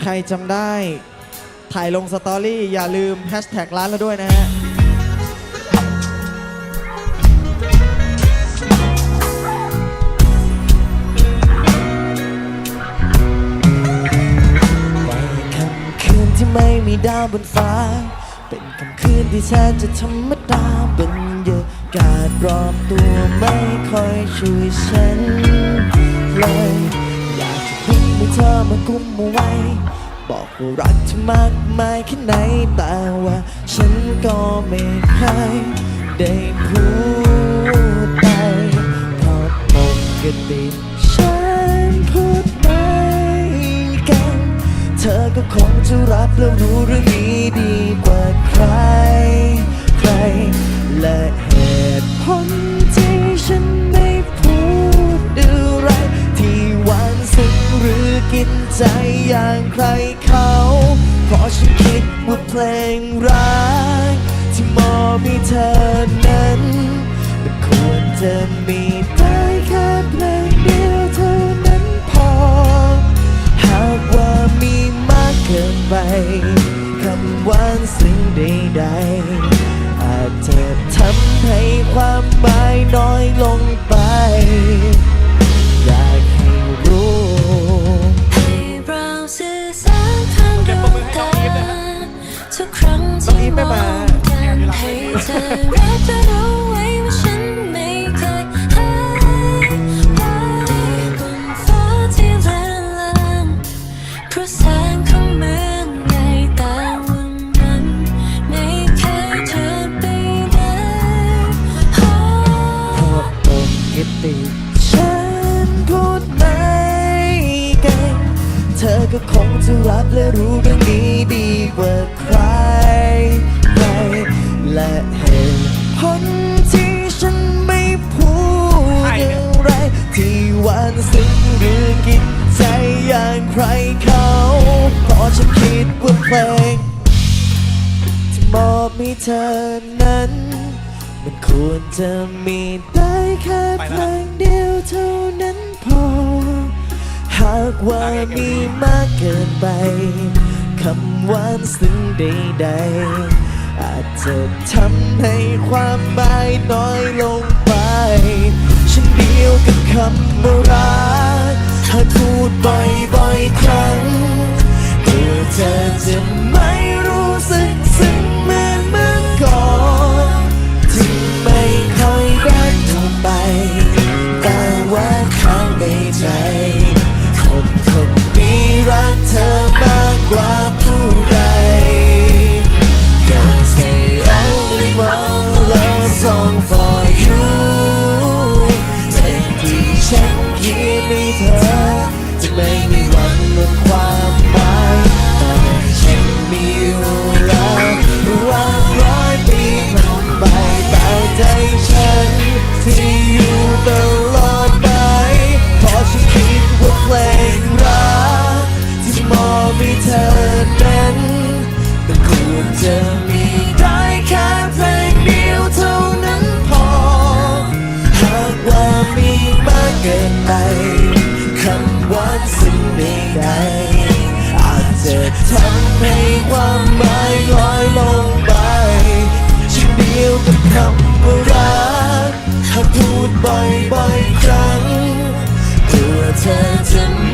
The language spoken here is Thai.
ใครจำได้ ถ่ายลงสตอรี่อย่าลืมแฮชแท็กร้านเราด้วยนะฮะไม่มีดาวบนฟ้า เป็นคำคืนที่แสนจะธรรมดาบรรยากาศรอบตัวไม่ค่อยช่วยฉัน กุมเอาไว้ บอกว่ารักเธอมากมายแค่ไหนแต่ว่า ฉันก็ไม่เคยได้พูดไปเพราะปกติฉันพูดไม่เก่งเธอก็คงจะรับและรู้เรื่องนี้ดีกว่าใคร ใครและ ใจอย่างใครเขา เพราะฉันคิดว่าเพลงรัก ที่มอบให้เธอนั้นมันควรจะมีได้แค่เพลงเดียวเท่านั้นพอ หากว่ามีมากเกินไปคำหวานสิ่งใดๆอาจจะทำให้ความหมายน้อยลงไป เธอรับและรู้ไว้ว่าฉันไม่เคยหายไปบนฟ้าที่เลือนลางเพราะแสงของเมืองใหญ่ต่วันนั้น ไม่เคยเธอไปไหนเพราะปกติฉันพูดไม่เก่งเธอก็คงจะรับและรู้ ที่มอบให้เธอนั้น มันควรจะมีได้แค่เพลงเดียวเท่านั้นพอ หากว่ามีมากเกินไป คำหวานซึ้งใดๆ อาจจะทำให้ความหมายน้อยลงไป ฉันเดียวกับคำว่ารักหากพูดบ่อย make me ทำให้ความหมายลอยลงไปเช่นเดียวกับคำว่ารักถ้าพูดบ่อยๆครั้งเพื่อเธอจะ